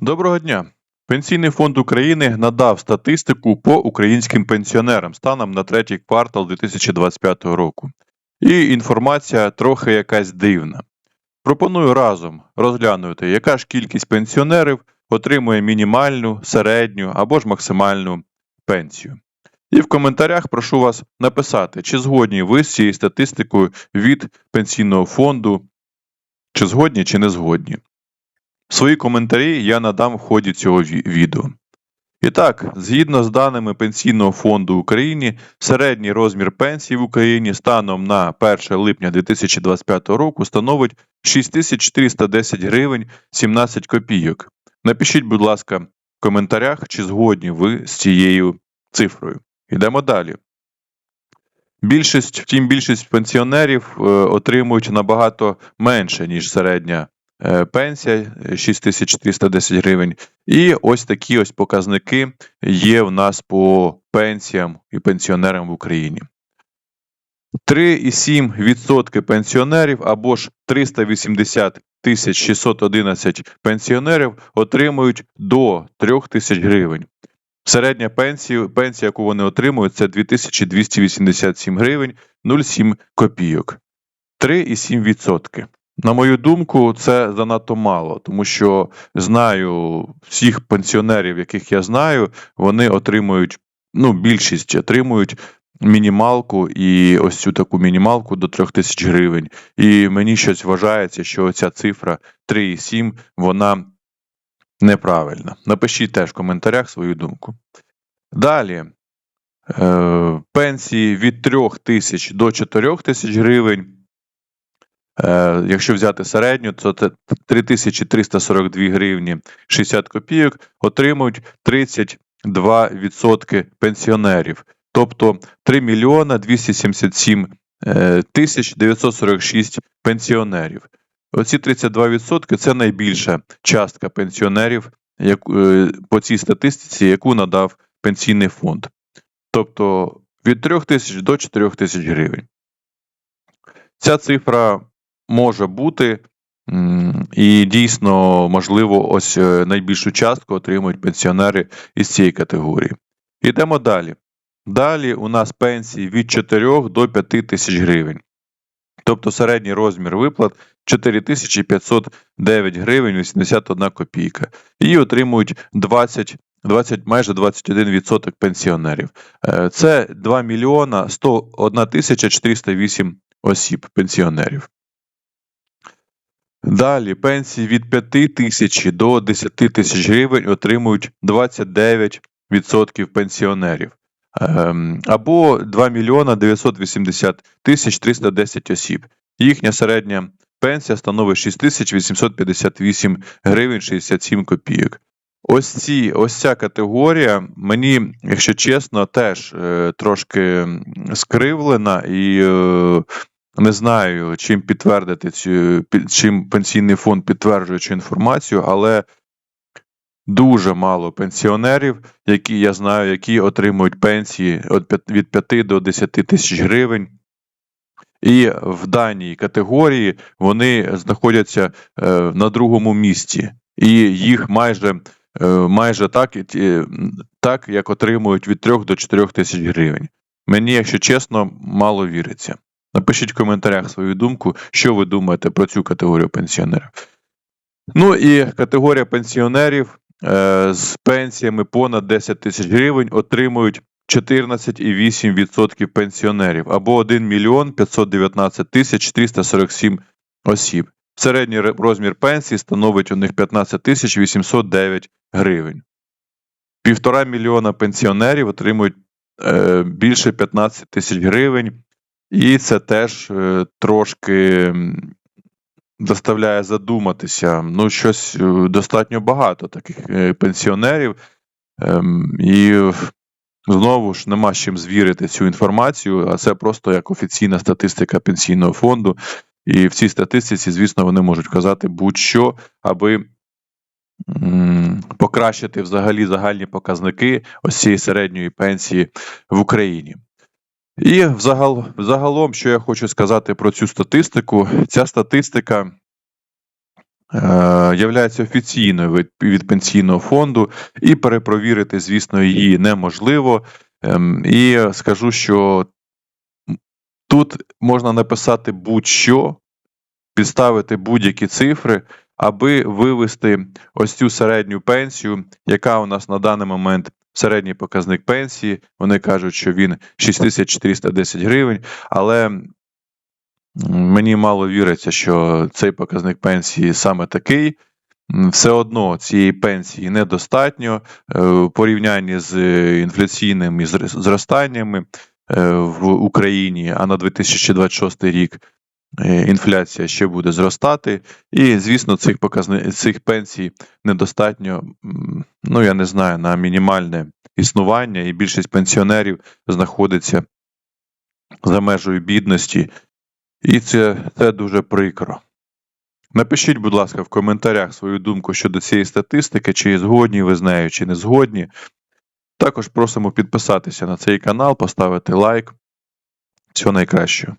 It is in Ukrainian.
Доброго дня. Пенсійний фонд України надав статистику по українським пенсіонерам станом на третій квартал 2025 року. І інформація трохи якась дивна. Пропоную разом розглянути, яка ж кількість пенсіонерів отримує мінімальну, середню або ж максимальну пенсію. І в коментарях прошу вас написати, чи згодні ви з цією статистикою від пенсійного фонду, чи згодні, чи не згодні. Свої коментарі я надам в ході цього відео. І так, згідно з даними Пенсійного фонду України, середній розмір пенсії в Україні станом на 1 липня 2025 року становить 6410 гривень 17 копійок. Напишіть, будь ласка, в коментарях, чи згодні ви з цією цифрою. Йдемо далі. Більшість, втім, більшість пенсіонерів е, отримують набагато менше, ніж середня пенсія е, 6310 гривень. І ось такі ось показники є в нас по пенсіям і пенсіонерам в Україні. 3,7% пенсіонерів або ж 380 тисяч 611 пенсіонерів отримують до 3 тисяч гривень. Середня пенсія, пенсія, яку вони отримують, це 2287 гривень 0,7 копійок. 3,7%. На мою думку, це занадто мало, тому що знаю всіх пенсіонерів, яких я знаю, вони отримують, ну, більшість отримують мінімалку і ось цю таку мінімалку до 3 тисяч гривень. І мені щось вважається, що ця цифра 3,7, вона неправильна. Напишіть теж в коментарях свою думку. Далі. Е, пенсії від 3 тисяч до 4 тисяч гривень. Е, якщо взяти середню, то це 3342 гривні 60 копійок отримують 32% пенсіонерів. Тобто 3 мільйона 277 е, тисяч 946 пенсіонерів. Оці 32% це найбільша частка пенсіонерів е, по цій статистиці, яку надав пенсійний фонд. Тобто від 3 тисяч до 4 тисяч гривень. Ця цифра може бути, і дійсно, можливо, ось е, найбільшу частку отримують пенсіонери із цієї категорії. Йдемо далі. Далі у нас пенсії від 4 до 5 тисяч гривень. Тобто середній розмір виплат 4509 гривень 81 копійка. Її отримують 20, 20 майже 21% пенсіонерів. Е, Це 2 мільйона 101 тисяча 408 осіб пенсіонерів. Далі пенсії від 5 тисяч до 10 тисяч гривень отримують 29% пенсіонерів. Ем, Або 2 мільйона 980 тисяч 310 осіб. Їхня середня пенсія становить 6858 гривень 67 копійок. Ось ці, ось ця категорія мені, якщо чесно, теж е, трошки скривлена і е, не знаю, чим підтвердити цю чим пенсійний фонд підтверджує цю інформацію, але дуже мало пенсіонерів, які я знаю, які отримують пенсії від п'ят- 5 до 10 тисяч гривень. І в даній категорії вони знаходяться е, на другому місці, і їх майже, е, майже так, так, як отримують від 3 до 4 тисяч гривень. Мені, якщо чесно, мало віриться. Напишіть в коментарях свою думку, що ви думаєте про цю категорію пенсіонерів. Ну і категорія пенсіонерів е, з пенсіями понад 10 тисяч гривень отримують 14,8% пенсіонерів або 1 мільйон 519 тисяч 347 осіб. Середній розмір пенсії становить у них 15 тисяч 809 гривень. Півтора мільйона пенсіонерів отримують е, більше 15 тисяч гривень, і це теж е, трошки заставляє задуматися. Ну, щось е, достатньо багато таких е, пенсіонерів. Ем, і знову ж нема з чим звірити цю інформацію, а це просто як офіційна статистика пенсійного фонду. І в цій статистиці, звісно, вони можуть казати будь-що, аби покращити взагалі загальні показники ось цієї середньої пенсії в Україні. І взагал, загалом, що я хочу сказати про цю статистику, ця статистика являється офіційною від, від пенсійного фонду, і перепровірити, звісно, її неможливо. Ем, І скажу, що тут можна написати будь-що, підставити будь-які цифри, аби вивести ось цю середню пенсію, яка у нас на даний момент середній показник пенсії. Вони кажуть, що він 6410 гривень, але мені мало віриться, що цей показник пенсії саме такий. Все одно цієї пенсії недостатньо е, в порівнянні з е, інфляційними зростаннями е, в Україні, а на 2026 рік інфляція ще буде зростати. І, звісно, цих показни... цих пенсій недостатньо, ну я не знаю, на мінімальне існування, і більшість пенсіонерів знаходиться за межею бідності, і це, це дуже прикро. Напишіть, будь ласка, в коментарях свою думку щодо цієї статистики, чи згодні ви з нею, чи не згодні. Також просимо підписатися на цей канал, поставити лайк. Всього найкращого.